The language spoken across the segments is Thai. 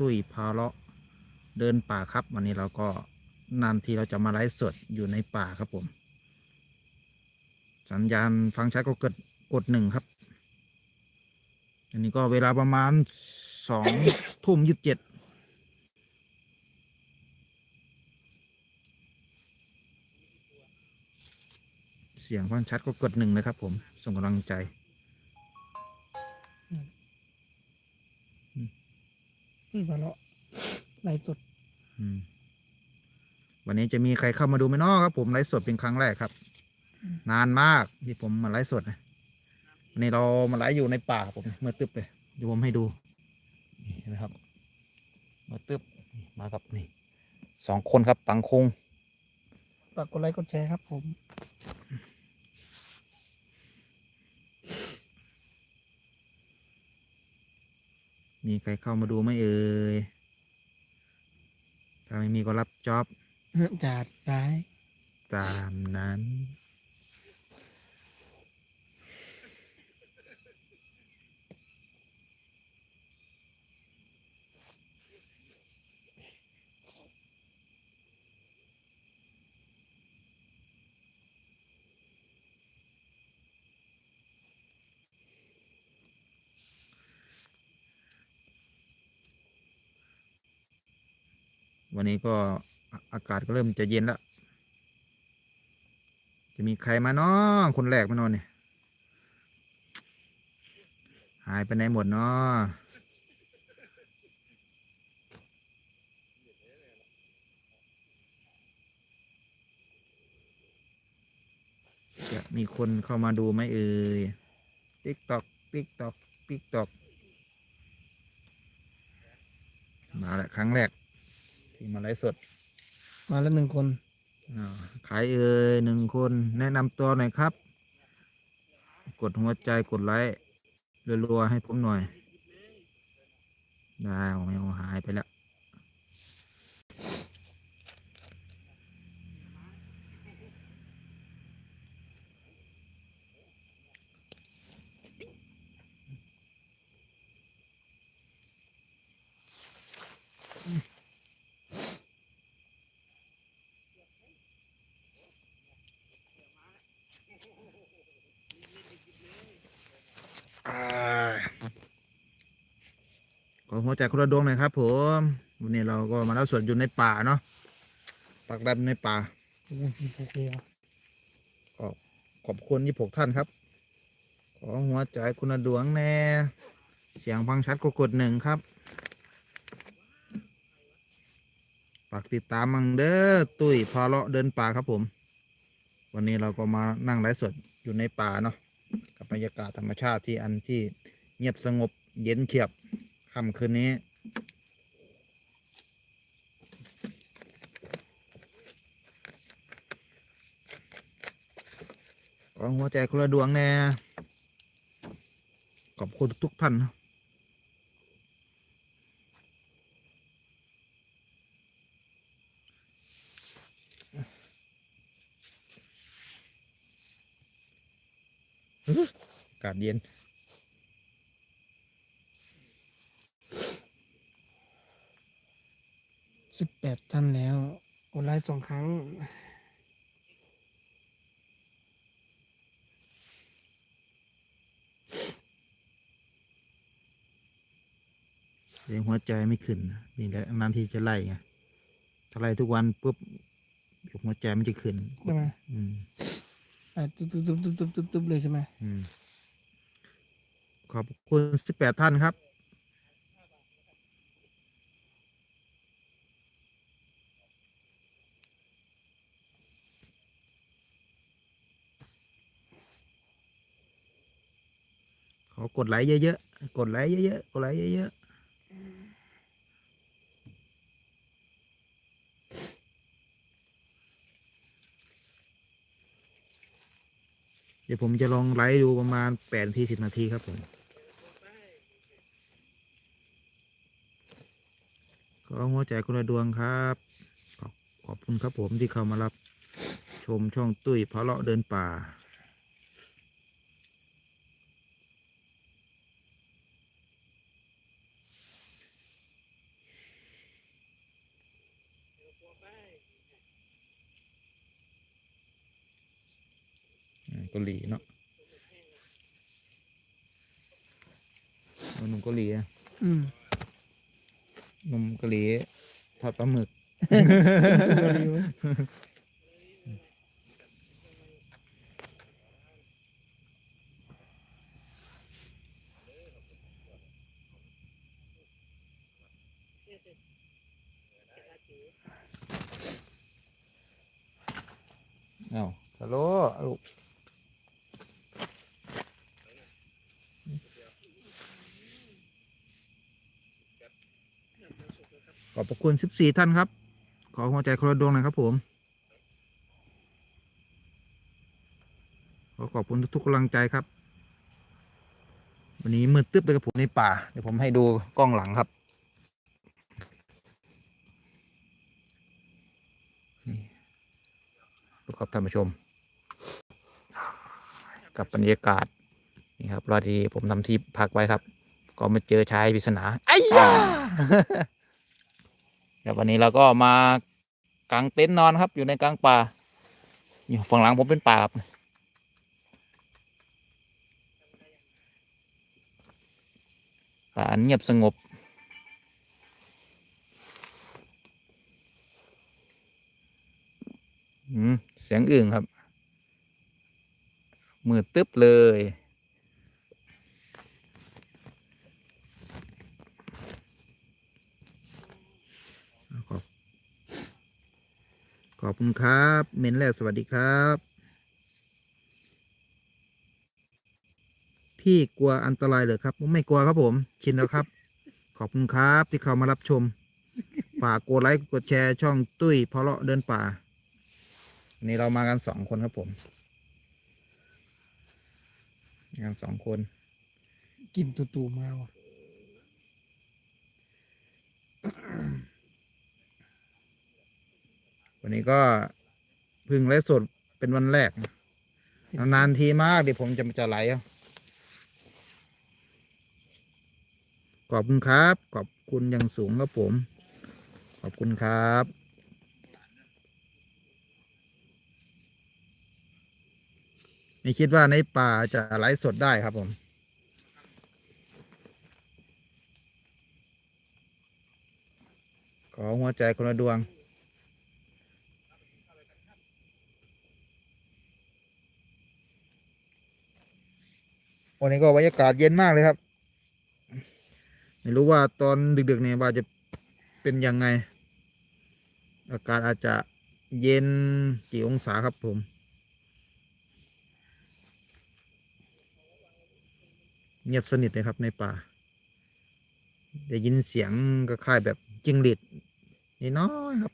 ตุ้ยพาเลาะเดินป่าครับ วันนี้เราก็นานทีเราจะมาไลฟ์สดอยู่ในป่าครับผม สัญญาณฟังชัดก็กดกดหนึ่งครับ อันนี้ก็เวลาประมาณสองทุ่มยี่สิบเจ็ดเสียงฟังชัดก็กดหนึ่งนะครับผม ส่งกำลังใจ นี่มาแล้วไล่สดอืมวันนี้จะมีใครเข้ามาดูไหมเนาะครับ ผมไลฟ์สดเป็นครั้งแรกครับ นานมากที่ผมมาไลฟ์สดนะวันนี้เรามาไลฟ์อยู่ในป่าครับผมเมื่อตึบเลยเดี๋ยวผมให้ดูนี่เห็นะครับเมื่อตึบนี่มากับนี่สองคนครับปังคงฝากกดไลค์กดแชร์ครับผม มีใครเข้ามาดูไหมเอ่ย ถ้าไม่มีก็รับจ็อบจัดร้ายตามนั้น วันนี้ก็อากาศก็เริ่มจะเย็นแล้ว จะมีใครมาเนาะคนแรกมานอนเนี่ย หายไปไหนหมดเนาะจะมีคนเข้ามาดูไหมเอ่ยติ๊กตอกติ๊กตอกติ๊กตอกมาแล้วครั้งแรก ที่มาไลฟ์สด มาแล้วหนึ่งคนอ่าขายเอ่ยหนึ่งคนแนะนำตัวหน่อยครับ กดหัวใจกดไลค์รัวๆให้ผมหน่อย ได้เอาไม่เอาหายไปแล้ว หัวใจคนละดวงหน่อยครับ ผมวันนี้เราก็มาแล้วสวดอยู่ในป่าเนาะปักดำในป่าโอเคเหรอก็ขอบคุณยี่หกท่านครับ ขอหัวใจคุณละดวงแน่ เสียงฟังชัดก็กดหนึ่งครับฝากติดตามมังเด้อตุ้ยพาเลาะเดินป่าครับผม วันนี้เราก็มานั่งไลฟ์สดอยู่ในป่าเนาะกับบรรยากาศธรรมชาติที่อันที่เงียบสงบเย็นเฉียบ ค่ำคืนนี้ ขอหัวใจคนละดวงแน่ ขอบคุณทุกท่านนะอากาศเย็น สิบแปดท่านแล้วกดไลค์สองครั้ง เสียงหัวใจไม่ขึ้นนะนี่แหละนานที่จะไล่ไงถ้าไล่ทุกวันปุ๊บเดี๋ยวหัวใจมันจะขึ้นใช่ไหมอืมอะตุ๊บตุ๊บตุ๊บตุ๊บตุ๊บตุ๊บตุ๊บเลยใช่ไหมอืมขอบคุณสิบแปดท่านครับ กดไลค์เยอะๆ กดไลค์เยอะๆ กดไลค์เยอะๆ เดี๋ยวผมจะลองไลฟ์ดูประมาณแปดนาทีสิบนาทีครับผมขอหัวใจคุณละดวงครับขอบขอบคุณครับผมที่เข้ามารับ ชมช่องตุ้ยเพาะเลาะเดินป่า กาหลีเนาะเอานมเกาหลีอะอืมนมเกาหลีทอดปลาหมึก เอาฮัลโหลลูกข อบพระคุณ 14 ท่านครับ ขอหัวใจคนละดวงหน่อยครับผม ขอขอบคุณทุกๆกำลังใจครับ วันนี้มืดตึ๊บเลยกับผมในป่า เดี๋ยวผมให้ดูกล้องหลังครับ นี่ดูครับท่านผู้ชม กับบรรยากาศ นี่ครับรอดีผมทำที่พักไว้ครับ ก็มาเจอชายปริศนาไอ้ยา เดี๋ยววันนี้เราก็มากางเต็นท์นอนครับ อยู่ในกลางป่า อยู่ฝั่งหลังผมเป็นป่าครับป่าเงียบสงบเสียงอื่นครับ มืดตึ๊บเลย ขอบข อบคุณครับ เมนแรกสวัสดีครับ พี่กลัวอันตรายเหรอครับ ไม่กลัวครับผม ชินแล้วครับ ขอบคุณครับที่เข้ามารับชม ฝากกดไลค์กดแชร์ช่องตุ้ยเพราะเลาะเดินป่านนี้เรามากันสองคนครับผมมากันสองคน กินตูตูมาว่ะ วันนี้ก็พึ่งไลฟ์สดเป็นวันแรก นานทีมากเดี๋ยวผมจะจะไหลเอาขอบคุณครับ ขอบคุณอย่างสูงครับผม ขอบคุณครับไม่คิดว่าในป่าจะไลฟ์สดได้ครับผม ขอหัวใจคนละดวง วันนี้ก็บรรยากาศเย็นมากเลยครับ ไม่รู้ว่าตอนดึกๆเนี่ยว่าจะเป็นยังไง อากาศอาจจะเย็นกี่องศาครับผมเงียบสนิทเลยครับในป่าได้ยินเสียงก็คล้ายแบบจิ้งหรีดนิดน้อยครับ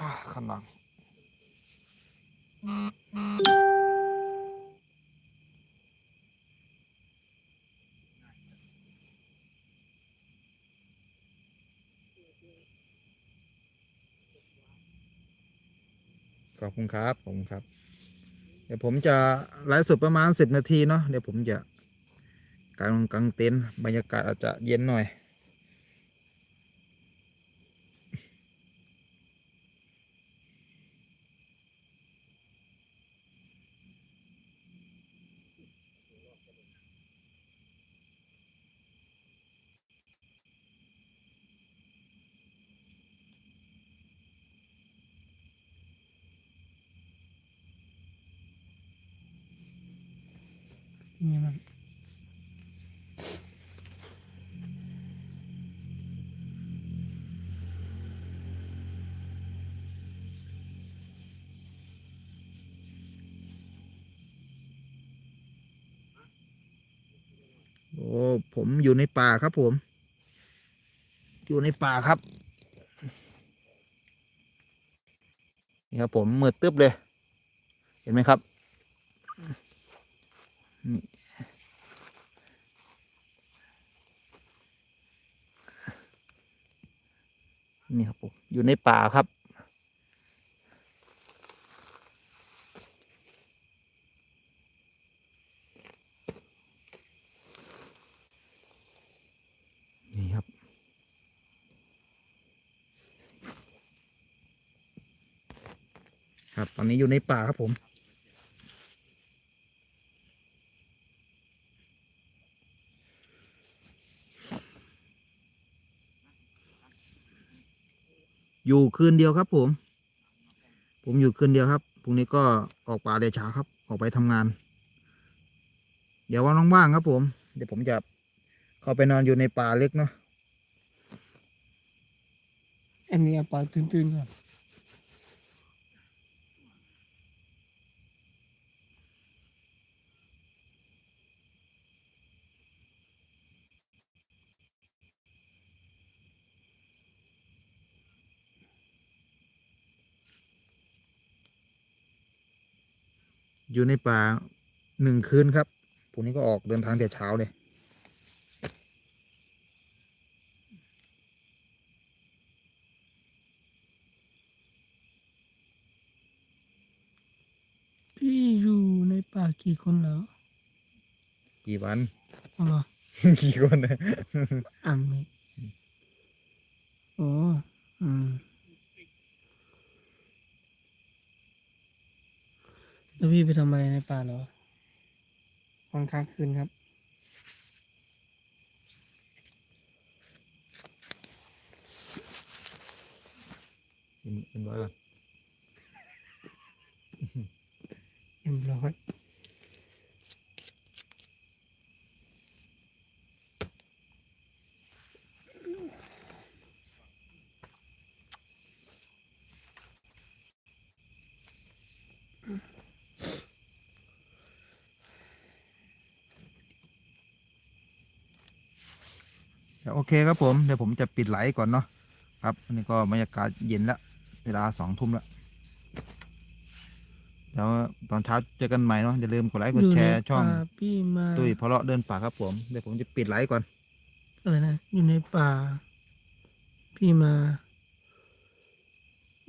อ่าข้างหลังขอบคุณครับผมครับ เดี๋ยวผมจะไลฟ์สดประมาณสิบนาทีเนาะเดี๋ยวผมจะกางกางเต็นท์บรรยากาศอาจจะเย็นหน่อย นี่มันโอ้ผมอยู่ในป่าครับผม อยู่ในป่าครับ นี่ครับผมมืดตึ๊บเลย เห็นไหมครับ นี่นี่ครับผมอยู่ในป่าครับ นี่ครับ ครับตอนนี้อยู่ในป่าครับผม อยู่คืนเดียวครับ ผม ผมอยู่คืนเดียวครับพรุ่งนี้ก็ออกป่าเดชาครับ ออกไปทำงาน เดี๋ยวว่านว่างครับ ผม เดี๋ยวผมจะเข้าไปนอนอยู่ในป่าเล็กเนาะอันนี้เอาปลาตื้นๆครับ อยู่ในป่าหนึ่งคืนครับพรุ่งนี้ก็ออกเดินทางแต่เช้าเลยพี่อยู่ในป่ากี่คนแล้วกี่วัน อ๋อกี่คนนะ อ่ามีโอ้อืม แล้วพี่ไปทำอะไรในป่าเหรอตอนค้างคืนครับ เป็นร้อยก่อน เรียบร้อย โอเคครับผม เดี๋ยวผมจะปิดไลฟ์ก่อนเนาะครับอันนี้ก็บรรยากาศเย็นแล้ว เวลาสองทุ่มแล้วเดี๋ยวตอนเช้าเจอกันใหม่เนาะอย่าลืมกดไลค์กดแชร์ช่องยู่ในป่าพี่มาตุ้ยเพราะเลาะเดินป่าครับผม เดี๋ยวผมจะปิดไลฟ์ก่อนอะไรนะอยู่ในป่า พี่มา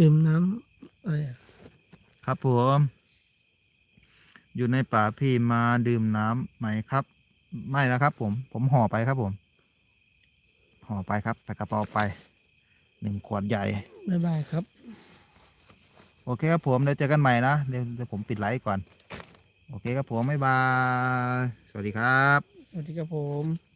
ดื่มน้ำอะไรอะครับผม อยู่ในป่าพี่มาดื่มน้ำไหมครับ ไม่แล้วครับผม ผมห่อไปครับผม ห่อไปครับใส่กระเป๋าไปหนึ่งขวดใหญ่บ๊ายบายครับ โอเคครับผมเดี๋ยวเจอกันใหม่นะเดี๋ยวเดี๋ยวผมปิดไลฟ์ก่อน โอเคครับผมบ๊ายบาย สวัสดีครับ สวัสดีครับผม